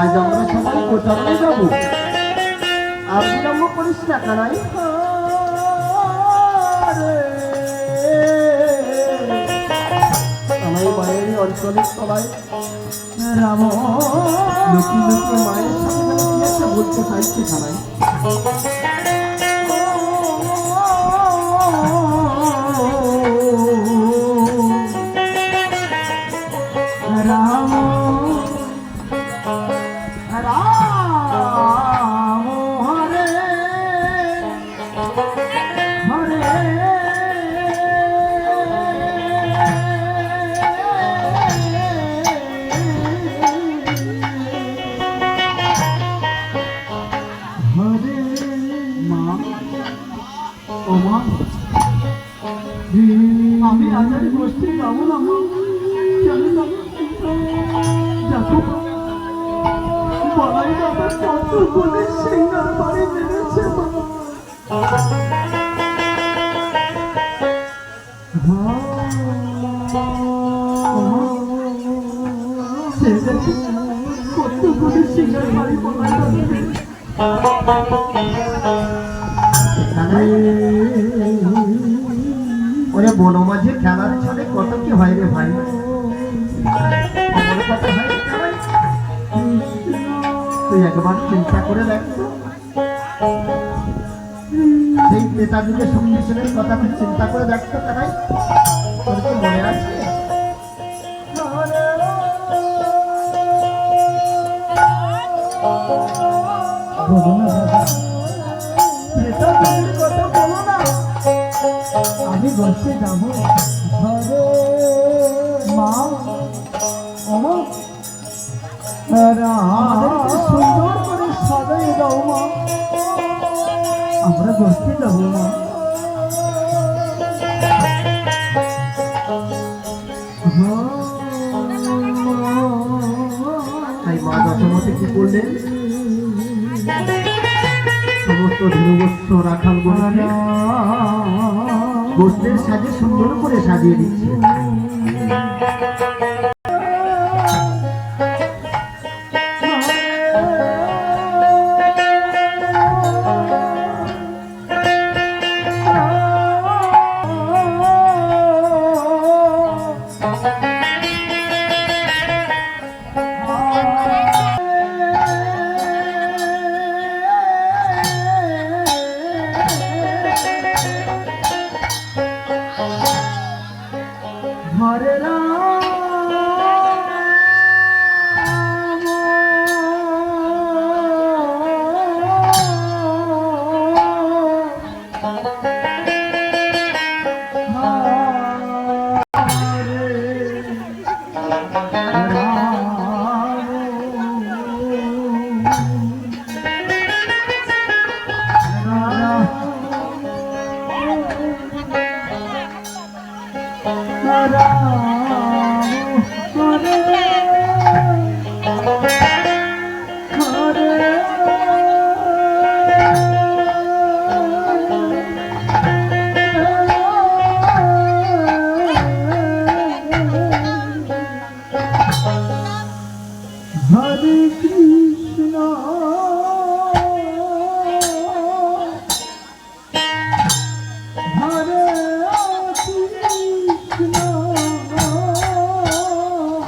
আজ আমরা সবাই কোথাও যাব? বিলম্ব করিস না, কানাই। আমার মায়ের অঞ্চলে সবাই রাম। লক্ষ্মী লক্ষ্মী মায়ের সাথে বলতে রাম। রাম। আমি আজারি গোষ্ঠী যাব না কেন যাব দেখো। বলাই বাবা, কত বলে সিঙ্গার বাড়ি মেরেছে বলাই ওরে বনো মাঝে খেলার ছলে কত কি হয় রে ভাই তুই একবার চিন্তা করে দেখ। সেই নেতাজিকে সংমিশ্রণের কথা তুই চিন্তা করে দেখতো তারাই বসে যাব ঘরে মা সুন্দর করে সাজাই দাও মা। আমরা বসতে যাব মা। তাই মা দশমতে কি করলেন সমস্ত ধনুবস্ত্র রাখাল বনে গোষ্ঠের সাজে সুন্দর করে সাজিয়ে দিচ্ছে। হরে কৃষ্ণ